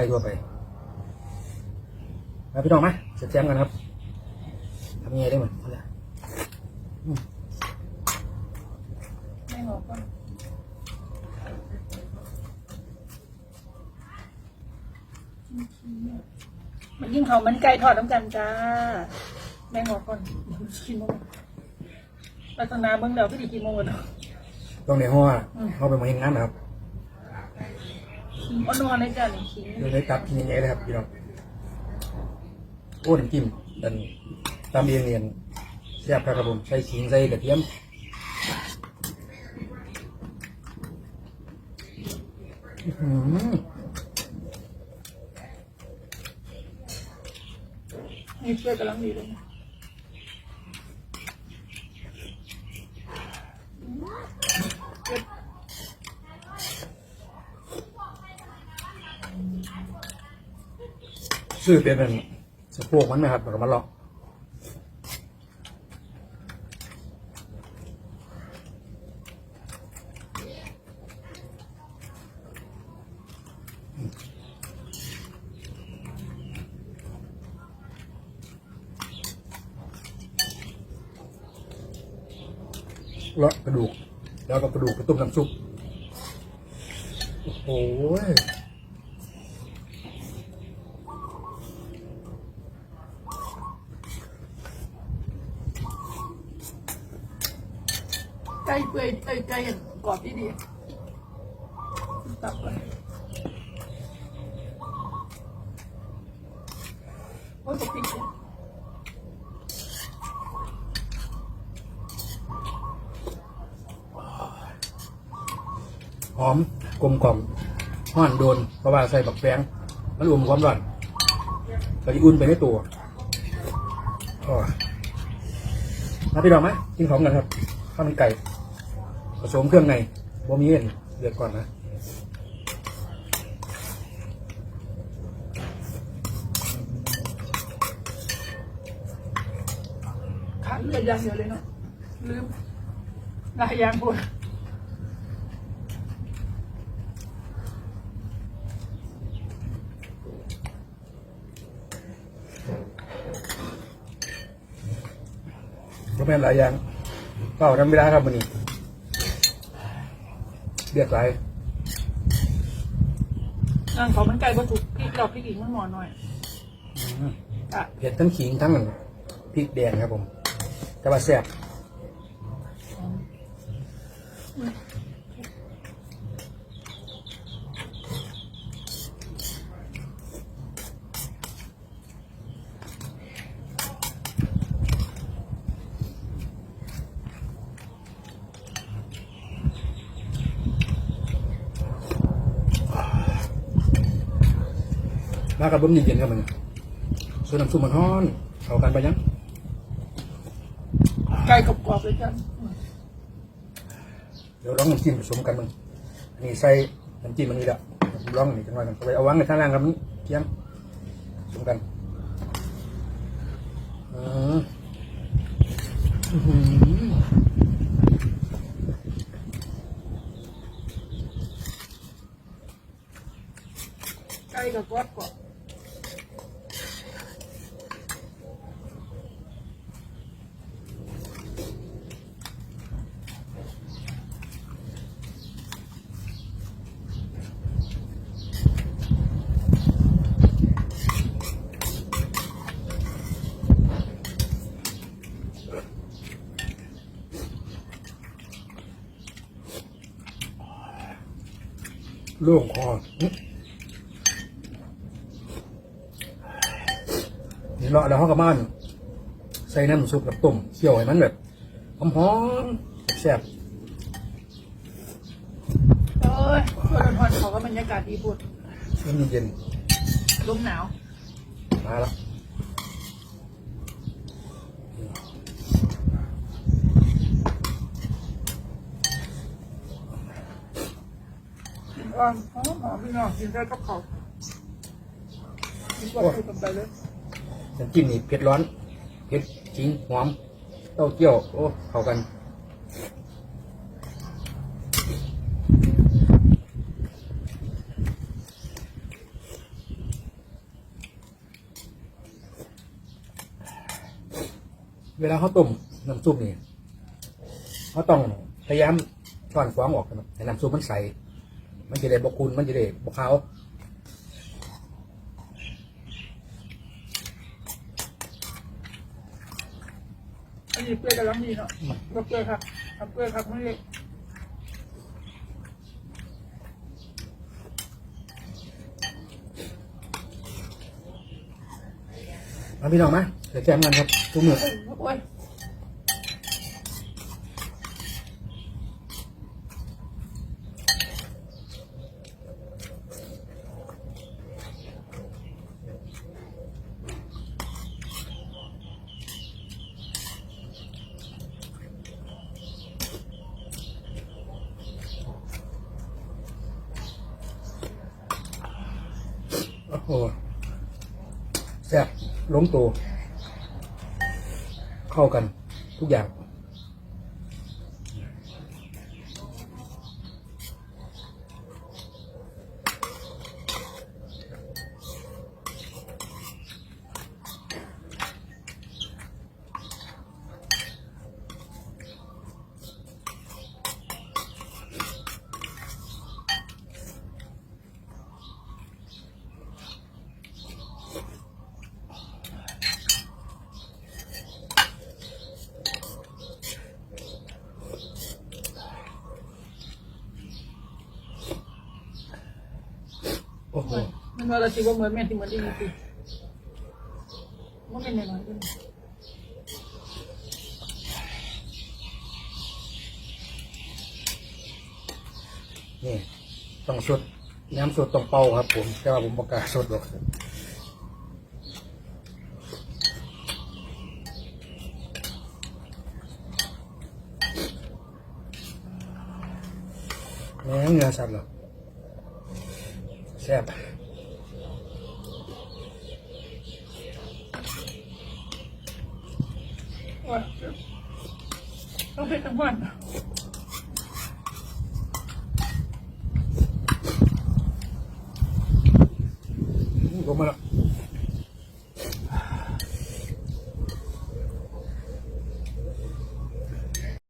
ก่ทั่วไปมาพี่น้องมาเสร็จแจมกันครับทำยังไงได้เหมือนกันละไม่งอกก่อนมันยิ่งเขามันไก่ทอดน้ำกันจ้า แม่งอกก่อนกินโมงลักษณะเบื้องเดียวพี่ดีกินโมงกันเนาะต้องในห้องเขาไปมาเห็นงานนะครับ ขิงอ่อนๆเลยจ้านี่ขิงเดี๋ยวได้ตับกินยังไงเลยครับพี่น้องโอ้น้ำจิ้มดันตามเองเนียนแซ่บครับผมใส่ขิงใส่กระเทียมอื้อหือนี่ช่วยกำลังดีเลยนะ ซื้อเป็นเป็นสะโพกมันไหมครับแล้วก็มาลอกเลาะกระดูก แล้วก็กระดูกไปต้มน้ำซุป โอ้โห ไก่เปื่อยเอ้ยไก่กรอบดีดีตับก่อนโอ้ยตกพริกหอมกลมกล่อมห้อนโดน เพราะว่าใส่บักแฟงมันรวมความร้อนก็จะอุ่นไปในตัวมาพี่ดอกไหมกินของกันครับข้าวมันไก่ ผสมเครื่องในบ่มีเอ็นเดือดก่อนนะขาดเลือดอย่างเดียวเลยเนาะลืมลายยางปวดก็เป็นหลายอย่างเปล่าทำเวลาครับวันนี้ เดือดไหลายงานเขามันไก่ก็ถูกพริกดอกพริกอีกมันหมอหน่อยอืมอะเผ็ดทั้งขิงทั้งพริกแดงครับผม แต่ว่าแซ่บ มากับเบิ้มเย็นๆครับมันส่วนน้ำซุปมันฮ้อนเข้ากันไปยังไก่กรอบๆเลยจ้ะเดี๋ยวลองน้ำจิ้มผสมกันมึงอันนี้ใส่น้ำจิ้มมันนี่ละลองอันนี้กันหน่อยกันเอาไปเอาวางในข้างล่างครับมันเทียมผสมกันอืมอื้อหือ ไก่กับกรอบกรอบ โล่งคออื้อนี่เลาะแล้วห้องกับบ้าน ใส่น้ำซุปกับต้มเคี่ยวให้มันแบบหอมๆแซ่บเอ้ยส่วนร้อนๆเขาก็บรรยากาศดีบุดๆมันเย็นลมหนาวๆมาแล้ว ก่อนหอมหอมพี่น้องกินได้กับเขาดีกว่คือกันไปเลยน้ำจิ้มนี่เผ็ดร้อนเผ็ดจริงหอมเต้าเจี้ยวโอ้เข้ากันเวลาเขาต้มน้ำซุปนี่เขาต้องพยายามช้อนฟองออกนะให้น้ำซุปมันใส มันจะได้บกุนมันจะได้บกขาวอันนี้เปลือยกำลังดีเนาะก็เปลือยครับเอาเปลือยครับไม่เล็กมาพี่น้องมาเดี๋ยวแจมกันครับทุกมือ โอ้ยโอ้ยโอ้โหแซ่บล้มตัว เข้ากันทุกอย่าง โอ้โหมันว่าเราคิดว่าเหมือนแม่ที่เหมือนดีสิมันเป็นยังไงกันนี่ต้องสดน้ำสดต้องเป่าครับ ผมแต่ว่าผมประกล้าศสดหรอกแหมเนื้อสัตว์เหรอ แซ่บว่